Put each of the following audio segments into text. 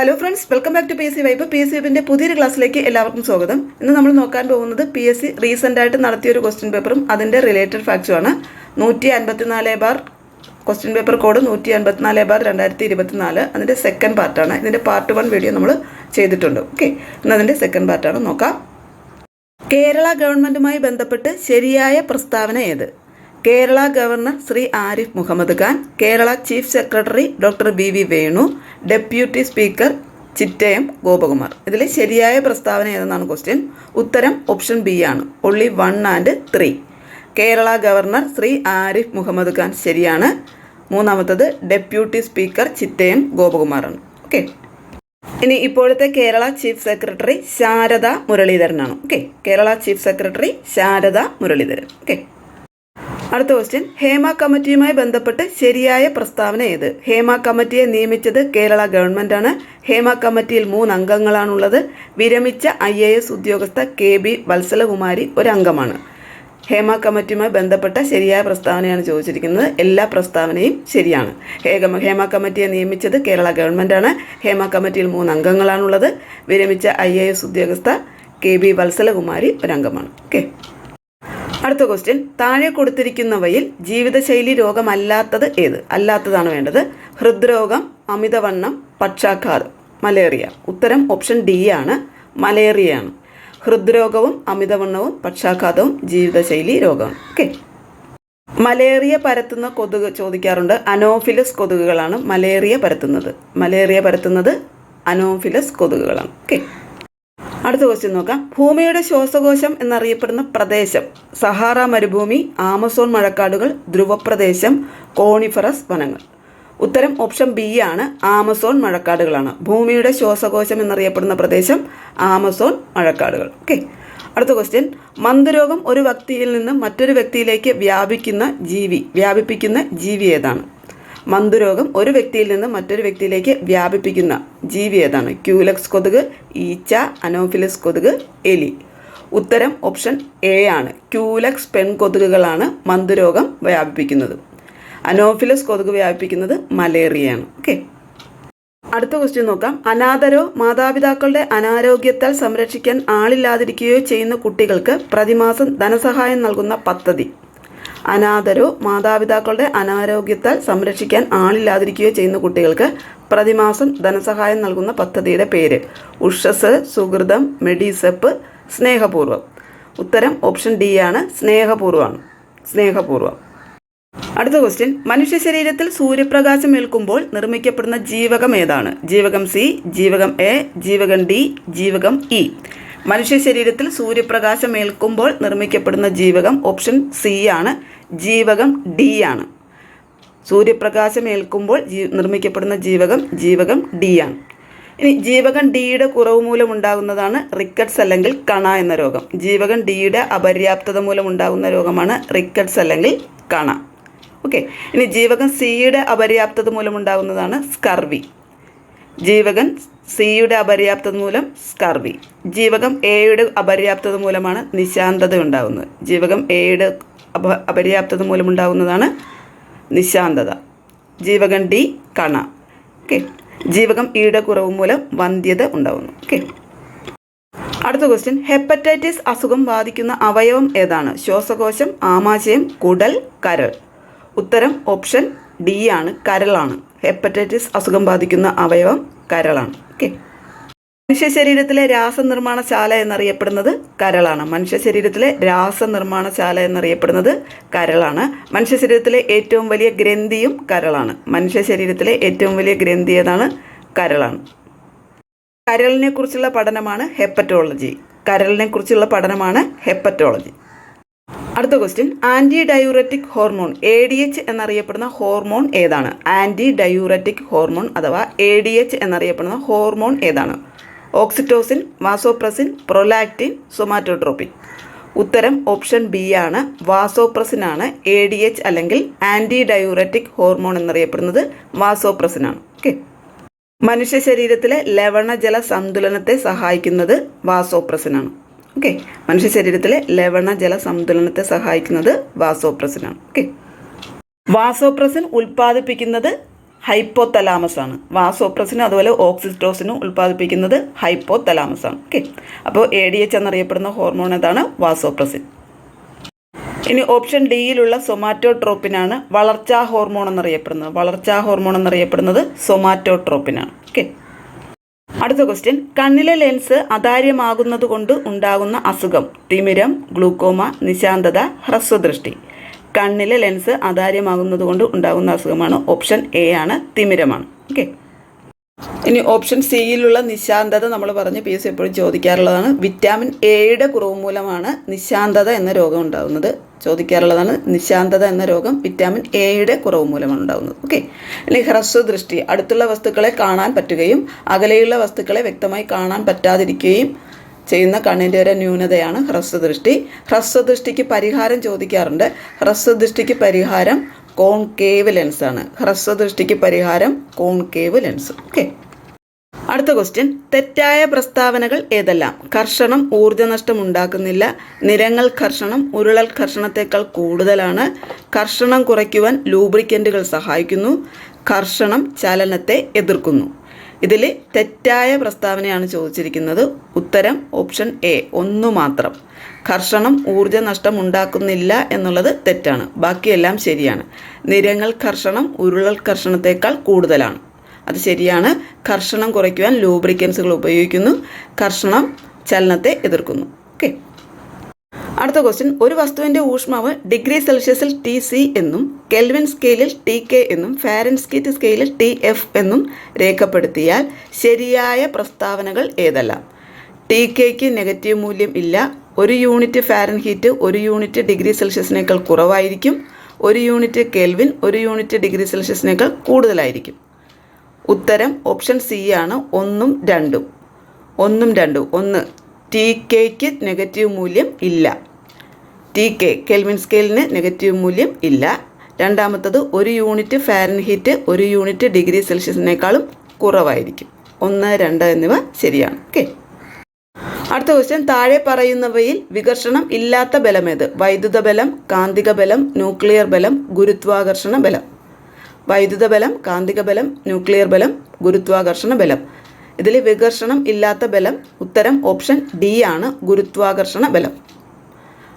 Hello friends welcome back to P S C vibe P S C വൈബിന്റെ പുതിയൊരു ക്ലാസ്സിലേക്ക് എല്ലാവർക്കും സ്വാഗതം. ഇന്ന് നമ്മൾ നോക്കാൻ പോകുന്നത് പി എസ് സി ആയിട്ട് നടത്തിയൊരു ക്വസ്റ്റ്യൻ പേപ്പറും അതിന്റെ റിലേറ്റഡ് ഫാക്ട്സുമാണ് നൂറ്റി അൻപത്തിനാല് ബാർ ക്വസ്റ്റ്യൻ പേപ്പർ കോഡ് നൂറ്റി അൻപത്തിനാല് ബാർ രണ്ടായിരത്തി ഇരുപത്തിനാല് അതിന്റെ സെക്കൻഡ് പാർട്ടാണ് ഇതിന്റെ പാർട്ട് വൺ വീഡിയോ നമ്മൾ ചെയ്തിട്ടുണ്ട്. ഓക്കെ ഇന്ന് അതിന്റെ സെക്കൻഡ് പാർട്ടാണ് നോക്കാം. കേരള ഗവൺമെന്റുമായി ബന്ധപ്പെട്ട് ശരിയായ പ്രസ്താവന ഏത്? Kerala governor Shri Arif Muhammad Khan Kerala chief secretary doctor B V Venu deputy speaker Chittayam Gopakumar. ഇതിലെ ശരിയായ പ്രസ്താവന ഏതെന്നാണ് ക്വസ്റ്റ്യൻ ഉത്തരം ഓപ്ഷൻ ബി ആണ്. Only one and three Kerala governor Shri Arif Muhammad Khan ശരിയാണ്. മൂന്നാമത്തത് ഡെപ്യൂട്ടി സ്പീക്കർ ചിറ്റയം ഗോപകുമാറാണ്. Okay ഇനി ഇപ്പോഴത്തെ Kerala chief secretary Sharada മുരളീധരനാണ്. Okay Kerala chief secretary Sharada Muraleedharan. Okay അടുത്ത ക്വസ്റ്റ്യൻ ഹേമ കമ്മിറ്റിയുമായി ബന്ധപ്പെട്ട് ശരിയായ പ്രസ്താവന ഏത്? ഹേമ കമ്മിറ്റിയെ നിയമിച്ചത് കേരള ഗവൺമെന്റാണ് ഹേമ കമ്മിറ്റിയിൽ മൂന്ന് അംഗങ്ങളാണുള്ളത്. വിരമിച്ച ഐ എ എസ് ഉദ്യോഗസ്ഥ കെ ബി വത്സലകുമാരി ഒരംഗമാണ്. ഹേമ കമ്മിറ്റിയുമായി ബന്ധപ്പെട്ട ശരിയായ പ്രസ്താവനയാണ് ചോദിച്ചിരിക്കുന്നത്. എല്ലാ പ്രസ്താവനയും ശരിയാണ്. ഹേമ കമ്മിറ്റിയെ നിയമിച്ചത് കേരള ഗവൺമെന്റാണ് ഹേമ കമ്മിറ്റിയിൽ മൂന്ന് അംഗങ്ങളാണുള്ളത്. വിരമിച്ച ഐ എ എസ് ഉദ്യോഗസ്ഥ കെ ബി വത്സലകുമാരി ഒരംഗമാണ്. ഓക്കെ അടുത്ത ക്വസ്റ്റ്യൻ താഴെ കൊടുത്തിരിക്കുന്നവയിൽ ജീവിതശൈലി രോഗമല്ലാത്തത് ഏത്? അല്ലാത്തതാണ് വേണ്ടത്. ഹൃദ്രോഗം അമിതവണ്ണം പക്ഷാഘാതം. മലേറിയ. ഉത്തരം ഓപ്ഷൻ ഡി ആണ്. മലേറിയയാണ്. ഹൃദ്രോഗവും അമിതവണ്ണവും പക്ഷാഘാതവും ജീവിതശൈലി രോഗമാണ്. ഓക്കെ മലേറിയ പരത്തുന്ന കൊതുക് ചോദിക്കാറുണ്ട്. അനോഫിലസ് കൊതുകുകളാണ് മലേറിയ പരത്തുന്നത്. മലേറിയ പരത്തുന്നത് അനോഫിലസ് കൊതുകുകളാണ്. ഓക്കെ അടുത്ത ക്വസ്റ്റ്യൻ നോക്കാം. ഭൂമിയുടെ ശ്വാസകോശം എന്നറിയപ്പെടുന്ന പ്രദേശം. സഹാറ മരുഭൂമി ആമസോൺ മഴക്കാടുകൾ ധ്രുവപ്രദേശം കോണിഫറസ് വനങ്ങൾ. ഉത്തരം ഓപ്ഷൻ ബി ആണ്. ആമസോൺ മഴക്കാടുകളാണ്. ഭൂമിയുടെ ശ്വാസകോശം എന്നറിയപ്പെടുന്ന പ്രദേശം ആമസോൺ മഴക്കാടുകൾ. ഓക്കെ അടുത്ത ക്വസ്റ്റ്യൻ മന്ദരോഗം ഒരു വ്യക്തിയിൽ നിന്ന് മറ്റൊരു വ്യക്തിയിലേക്ക് വ്യാപിക്കുന്ന ജീവി വ്യാപിപ്പിക്കുന്ന ജീവി ഏതാണ്? മന്ദുരോഗം ഒരു വ്യക്തിയിൽ നിന്ന് മറ്റൊരു വ്യക്തിയിലേക്ക് വ്യാപിപ്പിക്കുന്ന ജീവി ഏതാണ്? ക്യൂലക്സ് കൊതുക് ഈച്ച അനോഫിലസ് കൊതുക് എലി. ഉത്തരം ഓപ്ഷൻ എ ആണ്. ക്യൂലക്സ് പെൺകൊതുകുകളാണ് മന്ദുരോഗം വ്യാപിപ്പിക്കുന്നത്. അനോഫിലസ് കൊതുക് വ്യാപിപ്പിക്കുന്നത് മലേറിയയാണ്. ഓക്കെ. അടുത്ത ക്വസ്റ്റ്യൻ നോക്കാം. അനാഥരോ മാതാപിതാക്കളുടെ അനാരോഗ്യത്താൽ സംരക്ഷിക്കാൻ ആളില്ലാതിരിക്കുകയോ ചെയ്യുന്ന കുട്ടികൾക്ക് പ്രതിമാസം ധനസഹായം നൽകുന്ന പദ്ധതി. അനാഥരോ മാതാപിതാക്കളുടെ അനാരോഗ്യത്താൽ സംരക്ഷിക്കാൻ ആളില്ലാതിരിക്കുകയോ ചെയ്യുന്ന കുട്ടികൾക്ക് പ്രതിമാസം ധനസഹായം നൽകുന്ന പദ്ധതിയുടെ പേര്. ഉഷസ് സുഹൃതം മെഡിസെപ്പ് സ്നേഹപൂർവം ഉത്തരം ഓപ്ഷൻ ഡി ആണ്. സ്നേഹപൂർവമാണ് സ്നേഹപൂർവം അടുത്ത ക്വസ്റ്റ്യൻ. മനുഷ്യ ശരീരത്തിൽ സൂര്യപ്രകാശം ഏൽക്കുമ്പോൾ നിർമ്മിക്കപ്പെടുന്ന ജീവകം ഏതാണ്? ജീവകം സി ജീവകം എ ജീവകം ഡി ജീവകം ഇ. മനുഷ്യ ശരീരത്തിൽ സൂര്യപ്രകാശം ഏൽക്കുമ്പോൾ നിർമ്മിക്കപ്പെടുന്ന ജീവകം ഓപ്ഷൻ സി ആണ്. ജീവകം ഡി ആണ്. സൂര്യപ്രകാശം ഏൽക്കുമ്പോൾ ജീ നിർമ്മിക്കപ്പെടുന്ന ജീവകം ജീവകം ഡി ആണ്. ഇനി ജീവകം ഡിയുടെ കുറവ് മൂലം ഉണ്ടാകുന്നതാണ് റിക്കറ്റ്സ് അല്ലെങ്കിൽ കണ എന്ന രോഗം. ജീവകം ഡിയുടെ അപര്യാപ്തത മൂലം ഉണ്ടാകുന്ന രോഗമാണ് റിക്കറ്റ്സ് അല്ലെങ്കിൽ കണ. ഓക്കെ. ഇനി ജീവകം സിയുടെ അപര്യാപ്തത മൂലം ഉണ്ടാകുന്നതാണ് സ്കർവി. ജീവകൻ സിയുടെ അപര്യാപ്തത മൂലം സ്കർവി. ജീവകം എയുടെ അപര്യാപ്തത മൂലമാണ് നിശാന്തത ഉണ്ടാകുന്നത് ജീവകം എയുടെ അപ അപര്യാപ്തത മൂലം ഉണ്ടാകുന്നതാണ് നിശാന്തത. ജീവകം ഡി കണ. ഓക്കെ. ജീവകം ഇയുടെ കുറവ് മൂലം വന്ധ്യത ഉണ്ടാകുന്നു ഓക്കെ. അടുത്ത ക്വസ്റ്റ്യൻ ഹെപ്പറ്റൈറ്റിസ് അസുഖം ബാധിക്കുന്ന അവയവം ഏതാണ്? ശ്വാസകോശം ആമാശയം കുടൽ കരൾ. ഉത്തരം ഓപ്ഷൻ ഡി ആണ്. കരളാണ്. ഹെപ്പറ്റൈറ്റിസ് അസുഖം ബാധിക്കുന്ന അവയവം കരളാണ്. ഓക്കെ. മനുഷ്യ ശരീരത്തിലെ രാസനിർമ്മാണശാല എന്നറിയപ്പെടുന്നത് കരളാണ്. മനുഷ്യ ശരീരത്തിലെ രാസനിർമ്മാണശാല എന്നറിയപ്പെടുന്നത് കരളാണ്. മനുഷ്യ ശരീരത്തിലെ ഏറ്റവും വലിയ ഗ്രന്ഥിയും കരളാണ്. മനുഷ്യ ശരീരത്തിലെ ഏറ്റവും വലിയ ഗ്രന്ഥി ഏതാണ്? കരളാണ്. കരളിനെ കുറിച്ചുള്ള പഠനമാണ് ഹെപ്പറ്റോളജി. കരളിനെ കുറിച്ചുള്ള പഠനമാണ് ഹെപ്പറ്റോളജി. അടുത്ത question anti diuretic hormone A D H എന്നറിയപ്പെടുന്ന ഹോർമോൺ ഏതാണ്? ആന്റി ഡയൂററ്റിക് ഹോർമോൺ അഥവാ എ ഡി എച്ച് എന്നറിയപ്പെടുന്ന ഹോർമോൺ ഏതാണ്? ഓക്സിറ്റോസിൻ വാസോപ്രസിൻ പ്രൊലാക്റ്റിൻ സൊമാറ്റോട്രോപ്പിൻ ഉത്തരം ഓപ്ഷൻ ബി ആണ്. വാസോപ്രസിൻ ആണ്. എ ഡി എച്ച് അല്ലെങ്കിൽ ആന്റി ഡയൂററ്റിക് ഹോർമോൺ എന്നറിയപ്പെടുന്നത് വാസോപ്രസിൻ ആണ്. ഓക്കെ മനുഷ്യ ശരീരത്തിലെ ലവണജല സന്തുലനത്തെ സഹായിക്കുന്നത് വാസോപ്രസിൻ ആണ്. ഓക്കെ മനുഷ്യ ശരീരത്തിലെ ലവണ ജല സന്തുലനത്തെ സഹായിക്കുന്നത് വാസോപ്രസിൻ ആണ്. ഓക്കെ വാസോപ്രസിൻ ഉൽപ്പാദിപ്പിക്കുന്നത് ഹൈപ്പോതലാമസ് ആണ്. വാസോപ്രസിനും അതുപോലെ ഓക്സിസ്ട്രോസിനും ഉൽപ്പാദിപ്പിക്കുന്നത് ഹൈപ്പോതലാമസ് ആണ്. ഓക്കെ അപ്പോൾ എ ഡി എച്ച് എന്നറിയപ്പെടുന്ന ഹോർമോൺ ഏതാണ്? വാസോപ്രസിൻ ഇനി ഓപ്ഷൻ ഡിയിലുള്ള സൊമാറ്റോട്രോപ്പിനാണ് വളർച്ചാ ഹോർമോൺ എന്നറിയപ്പെടുന്നത്. വളർച്ചാ ഹോർമോൺ എന്നറിയപ്പെടുന്നത് സൊമാറ്റോട്രോപ്പിനാണ് ഓക്കെ അടുത്ത ക്വസ്റ്റ്യൻ കണ്ണിലെ ലെൻസ് അതാര്യമാകുന്നത് കൊണ്ട് ഉണ്ടാകുന്ന അസുഖം. തിമിരം ഗ്ലൂക്കോമ നിശാന്തത ഹ്രസ്വദൃഷ്ടി. കണ്ണിലെ ലെൻസ് അതാര്യമാകുന്നത് കൊണ്ട് ഉണ്ടാകുന്ന അസുഖമാണ് ഓപ്ഷൻ എ ആണ് തിമിരമാണ്. ഓക്കെ ഇനി ഓപ്ഷൻ സിയിലുള്ള നിശാന്തത നമ്മൾ പറഞ്ഞ് പി എസ് എപ്പോഴും ചോദിക്കാറുള്ളതാണ്. വിറ്റാമിൻ എയുടെ കുറവ് മൂലമാണ് നിശാന്തത എന്ന രോഗം ഉണ്ടാകുന്നത് ചോദിക്കാറുള്ളതാണ് നിശാന്തത എന്ന രോഗം വിറ്റാമിൻ എയുടെ കുറവ് മൂലമാണ് ഉണ്ടാകുന്നത് ഓക്കെ ഇനി ഹ്രസ്വദൃഷ്ടി അടുത്തുള്ള വസ്തുക്കളെ കാണാൻ പറ്റുകയും അകലെയുള്ള വസ്തുക്കളെ വ്യക്തമായി കാണാൻ പറ്റാതിരിക്കുകയും ചെയ്യുന്ന കണ്ണിന്റെ ഒരു ന്യൂനതയാണ് ഹ്രസ്വദൃഷ്ടി. ഹ്രസ്വദൃഷ്ടിക്ക് പരിഹാരം ചോദിക്കാറുണ്ട്. ഹ്രസ്വദൃഷ്ടിക്ക് പരിഹാരം കോൺകേവ് ലെൻസ് ആണ്. ഹ്രസ്വദൃഷ്ടിക്ക് പരിഹാരം കോൺകേവ് ലെൻസ്. ഓക്കെ അടുത്ത ക്വസ്റ്റ്യൻ തെറ്റായ പ്രസ്താവനകൾ ഏതെല്ലാം? കർഷണം ഊർജനഷ്ടം ഉണ്ടാക്കുന്നില്ല. നിരങ്ങൾ കർഷണം ഉരുളൽ കർഷണത്തേക്കാൾ കൂടുതലാണ്. കർഷണം കുറയ്ക്കുവാൻ ലൂബ്രിക്കന്റുകൾ സഹായിക്കുന്നു. കർഷണം ചലനത്തെ എതിർക്കുന്നു. ഇതിൽ തെറ്റായ പ്രസ്താവനയാണ് ചോദിച്ചിരിക്കുന്നത്. ഉത്തരം ഓപ്ഷൻ എ ഒന്നു മാത്രം. കർഷണം ഊർജ നഷ്ടം ഉണ്ടാക്കുന്നില്ല എന്നുള്ളത് തെറ്റാണ്. ബാക്കിയെല്ലാം ശരിയാണ്. നിരങ്ങൾ കർഷണം ഉരുളൽ കർഷണത്തേക്കാൾ കൂടുതലാണ്. അത് ശരിയാണ്. കർഷണം കുറയ്ക്കുവാൻ ലൂബ്രിക്കൻസുകൾ ഉപയോഗിക്കുന്നു. കർഷണം ചലനത്തെ എതിർക്കുന്നു. ഓക്കെ. അടുത്ത ക്വസ്റ്റ്യൻ ഒരു വസ്തുവിന്റെ ഊഷ്മാവ് ഡിഗ്രി സെൽഷ്യസിൽ ടി സി എന്നും കെൽവിൻ സ്കെയിലിൽ ടി കെ എന്നും ഫാരൻസ്കീറ്റ് സ്കെയിലിൽ ടി എഫ് എന്നും രേഖപ്പെടുത്തിയാൽ ശരിയായ പ്രസ്താവനകൾ ഏതെല്ലാം? ടി കെക്ക് നെഗറ്റീവ് മൂല്യം ഇല്ല. ഒരു യൂണിറ്റ് ഫാരൻഹീറ്റ് ഒരു യൂണിറ്റ് ഡിഗ്രി സെൽഷ്യസിനേക്കാൾ കുറവായിരിക്കും. ഒരു യൂണിറ്റ് കെൽവിൻ ഒരു യൂണിറ്റ് ഡിഗ്രി സെൽഷ്യസിനേക്കാൾ കൂടുതലായിരിക്കും. ഉത്തരം ഓപ്ഷൻ സി ആണ്. ഒന്നും രണ്ടും. ഒന്നും രണ്ടും. ഒന്ന് ടി കെക്ക് നെഗറ്റീവ് മൂല്യം ഇല്ല. ടി കെ കെൽവിൻ സ്കെയിലിന് നെഗറ്റീവ് മൂല്യം ഇല്ല. രണ്ടാമത്തത് ഒരു യൂണിറ്റ് ഫാരൻഹീറ്റ് ഒരു യൂണിറ്റ് ഡിഗ്രി സെൽഷ്യസിനേക്കാളും കുറവായിരിക്കും. ഒന്ന് രണ്ട് എന്നിവ ശരിയാണ്. ഓക്കെ അടുത്ത ക്വസ്റ്റ്യൻ താഴെ പറയുന്നവയിൽ വികർഷണം ഇല്ലാത്ത ബലമേത് വൈദ്യുത ബലം കാന്തിക ബലം ന്യൂക്ലിയർ ബലം ഗുരുത്വാകർഷണ ബലം. വൈദ്യുത ബലം കാന്തിക ബലം ന്യൂക്ലിയർ ബലം ഗുരുത്വാകർഷണ ബലം. ഇതിൽ വികർഷണം ഇല്ലാത്ത ബലം ഉത്തരം ഓപ്ഷൻ ഡി ആണ് ഗുരുത്വാകർഷണ ബലം.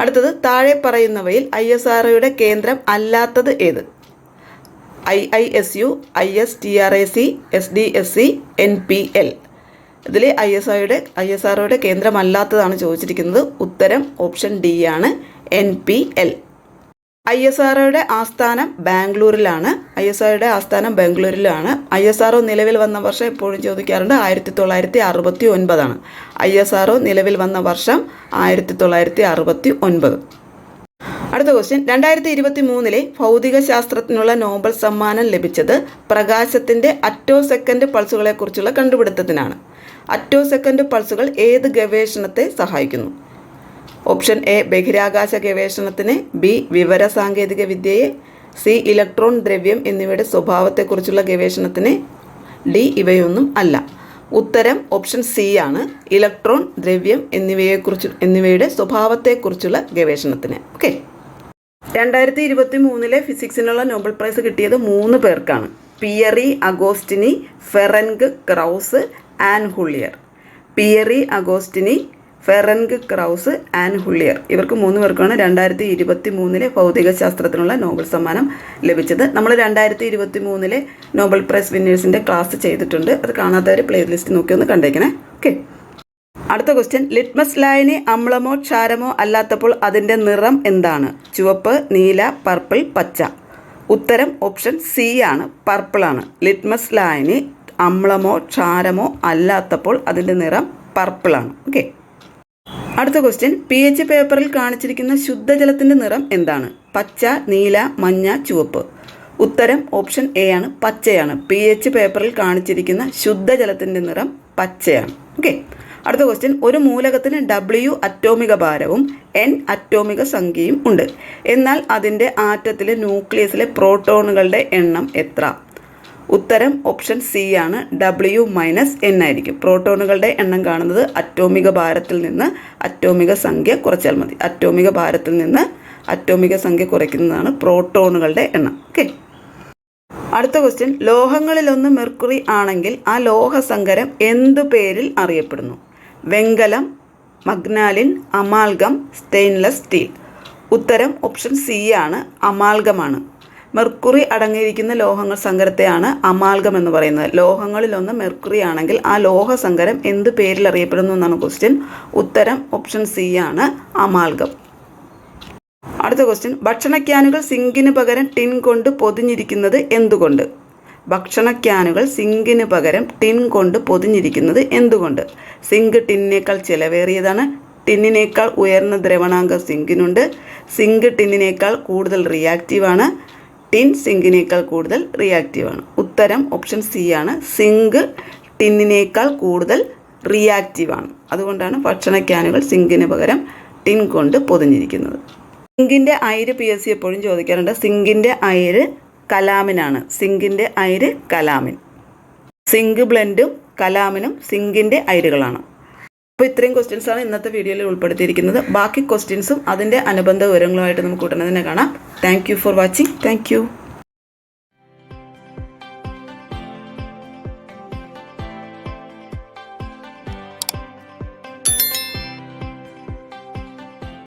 അടുത്തത് താഴെ പറയുന്നവയിൽ ഐ എസ് ആർ ഒയുടെ കേന്ദ്രം അല്ലാത്തത് ഏത്? I I S U I S T R A C S D S C N P L. ഇതിൽ ഐ എസ് ഐയുടെ ഐ എസ് ആർഒയുടെ കേന്ദ്രമല്ലാത്തതാണ് ചോദിച്ചിരിക്കുന്നത്. ഉത്തരം ഓപ്ഷൻ ഡി ആണ് N P L. I S ആർഒയുടെ ആസ്ഥാനം ബാംഗ്ലൂരിലാണ്. ഐ എസ് ആർഒയുടെ ആസ്ഥാനം ബാംഗ്ലൂരിലാണ്. ഐ എസ് ആർഒ നിലവിൽ വന്ന വർഷം എപ്പോഴും ചോദിക്കാറുണ്ട് ആയിരത്തി തൊള്ളായിരത്തി അറുപത്തി ഒൻപതാണ് ഐ എസ് ആർഒ നിലവിൽ വന്ന വർഷം ആയിരത്തി തൊള്ളായിരത്തി അറുപത്തി ഒൻപത് അടുത്ത ക്വസ്റ്റ്യൻ രണ്ടായിരത്തി ഇരുപത്തി മൂന്നിലെ ഭൗതിക ശാസ്ത്രത്തിനുള്ള നോബൽ സമ്മാനം ലഭിച്ചത് പ്രകാശത്തിന്റെ അറ്റോ സെക്കൻഡ് പൾസുകളെക്കുറിച്ചുള്ള കണ്ടുപിടുത്തത്തിനാണ്. അറ്റോ സെക്കൻഡ് പൾസുകൾ ഏത് ഗവേഷണത്തെ സഹായിക്കുന്നു? ഓപ്ഷൻ എ ബഹിരാകാശ ഗവേഷണത്തിന് ബി വിവര സാങ്കേതിക വിദ്യയെ സി ഇലക്ട്രോൺ ദ്രവ്യം എന്നിവയുടെ സ്വഭാവത്തെക്കുറിച്ചുള്ള ഗവേഷണത്തിന് ഡി ഇവയൊന്നും അല്ല. ഉത്തരം ഓപ്ഷൻ സി ആണ്. ഇലക്ട്രോൺ ദ്രവ്യം എന്നിവയെക്കുറിച്ച് എന്നിവയുടെ സ്വഭാവത്തെക്കുറിച്ചുള്ള ഗവേഷണത്തിന്. ഓക്കെ. രണ്ടായിരത്തി ഇരുപത്തി മൂന്നിലെ ഫിസിക്സിനുള്ള നോബൽ പ്രൈസ് കിട്ടിയത് മൂന്ന് പേർക്കാണ്. Pierre Agostini Ferenc Krausz Anne L'Huillier Pierre Agostini Ferenc Krausz Anne L'Huillier. ഇവർക്ക് മൂന്ന് പേർക്കാണ് രണ്ടായിരത്തി ഇരുപത്തി മൂന്നിലെ ഭൗതികശാസ്ത്രത്തിനുള്ള നോബൽ സമ്മാനം ലഭിച്ചത്. നമ്മൾ രണ്ടായിരത്തി ഇരുപത്തി മൂന്നിലെ നോബൽ പ്രൈസ് വിന്നേഴ്സിന്റെ ക്ലാസ് ചെയ്തിട്ടുണ്ട്. അത് കാണാത്തവർ പ്ലേലിസ്റ്റ് നോക്കി ഒന്ന് കണ്ടേക്കണേ. ഓക്കെ. അടുത്ത ക്വസ്റ്റ്യൻ. ലിറ്റ്മസ് ലായനി അമ്ലമോ ക്ഷാരമോ അല്ലാത്തപ്പോൾ അതിന്റെ നിറം എന്താണ്? ചുവപ്പ് നീല പർപ്പിൾ പച്ച. ഉത്തരം ഓപ്ഷൻ സി ആണ്. പർപ്പിളാണ് ലിറ്റ്മസ് ലായനി അമ്ലമോ ക്ഷാരമോ അല്ലാത്തപ്പോൾ അതിന്റെ നിറം പർപ്പിളാണ്. ഓക്കെ അടുത്ത ക്വസ്റ്റ്യൻ പി എച്ച് പേപ്പറിൽ കാണിച്ചിരിക്കുന്ന ശുദ്ധജലത്തിന്റെ നിറം എന്താണ്? പച്ച നീല മഞ്ഞ ചുവപ്പ്. ഉത്തരം ഓപ്ഷൻ എ ആണ് പച്ചയാണ്. പി എച്ച് പേപ്പറിൽ കാണിച്ചിരിക്കുന്ന ശുദ്ധജലത്തിന്റെ നിറം പച്ചയാണ്. ഓക്കെ അടുത്ത ക്വസ്റ്റ്യൻ ഒരു മൂലകത്തിന് ഡബ്ല്യു അറ്റോമിക ഭാരവും എൻ അറ്റോമിക സംഖ്യയും ഉണ്ട്. എന്നാൽ അതിന്റെ ആറ്റത്തിലെ ന്യൂക്ലിയസിലെ പ്രോട്ടോണുകളുടെ എണ്ണം എത്ര? ഉത്തരം ഓപ്ഷൻ സി ആണ്. ഡബ്ല്യു മൈനസ് എൻ ആയിരിക്കും. പ്രോട്ടോണുകളുടെ എണ്ണം കാണുന്നത് അറ്റോമിക ഭാരത്തിൽ നിന്ന് അറ്റോമിക സംഖ്യ കുറച്ചാൽ മതി. അറ്റോമിക ഭാരത്തിൽ നിന്ന് അറ്റോമിക സംഖ്യ കുറയ്ക്കുന്നതാണ് പ്രോട്ടോണുകളുടെ എണ്ണം. ഓക്കെ അടുത്ത ക്വസ്റ്റ്യൻ ലോഹങ്ങളിലൊന്ന് മെർക്കുറി ആണെങ്കിൽ ആ ലോഹസങ്കരം എന്തു പേരിൽ അറിയപ്പെടുന്നു? വെങ്കലം മഗ്നാലിൻ അമാൽഗം സ്റ്റെയിൻലെസ് സ്റ്റീൽ. ഉത്തരം ഓപ്ഷൻ സി ആണ്. അമാൽഗമാണ്. മെർക്കുറി അടങ്ങിയിരിക്കുന്ന ലോഹങ്ങൾ സങ്കരത്തെയാണ് അമാൽഗം എന്ന് പറയുന്നത്. ലോഹങ്ങളിലൊന്ന് മെർക്കുറി ആണെങ്കിൽ ആ ലോഹ ലോഹസങ്കരം എന്ത് പേരിൽ അറിയപ്പെടുന്നു എന്നാണ് ക്വസ്റ്റ്യൻ ഉത്തരം ഓപ്ഷൻ സി ആണ് അമാൽഗം. അടുത്ത ക്വസ്റ്റ്യൻ ഭക്ഷണക്യാനുകൾ സിങ്കിന് പകരം ടിൻ കൊണ്ട് പൊതിഞ്ഞിരിക്കുന്നത് എന്തുകൊണ്ട്? ഭക്ഷണക്യാനുകൾ സിങ്കിന് പകരം ടിൻ കൊണ്ട് പൊതിഞ്ഞിരിക്കുന്നത് എന്തുകൊണ്ട്? സിങ്ക് ടിന്നിനേക്കാൾ ചിലവേറിയതാണ്. ടിന്നിനേക്കാൾ ഉയർന്ന ദ്രവണാങ്കം സിങ്കിനുണ്ട്. സിങ്ക് ടിന്നിനേക്കാൾ കൂടുതൽ റിയാക്റ്റീവാണ് ടിൻ സിങ്കിനേക്കാൾ കൂടുതൽ റിയാക്റ്റീവാണ് ഉത്തരം ഓപ്ഷൻ സി ആണ്. സിങ്ക് ടിന്നിനേക്കാൾ കൂടുതൽ റിയാക്റ്റീവാണ് അതുകൊണ്ടാണ് ഭക്ഷണ ക്യാനുകൾ സിങ്കിന് പകരം ടിൻ കൊണ്ട് പൊതിഞ്ഞിരിക്കുന്നത്. സിങ്കിന്റെ അയിര് പി എസ് സി എപ്പോഴും ചോദിക്കാറുണ്ട്. സിങ്കിന്റെ അയിര് കലാമിനാണ്. സിങ്കിന്റെ അയിര് കലാമിൻ. സിങ്ക് ബ്ലെൻഡും കലാമിനും സിങ്കിന്റെ അയിരുകളാണ്. അപ്പോൾ ഇത്രയും ക്വസ്റ്റ്യൻസാണ് ഇന്നത്തെ വീഡിയോയിൽ ഉൾപ്പെടുത്തിയിരിക്കുന്നത്. ബാക്കി ക്വസ്റ്റ്യൻസും അതിന്റെ അനുബന്ധ വിവരങ്ങളുമായിട്ട് നമുക്ക് ഉടനെ തന്നെ കാണാം. Thank for watching thank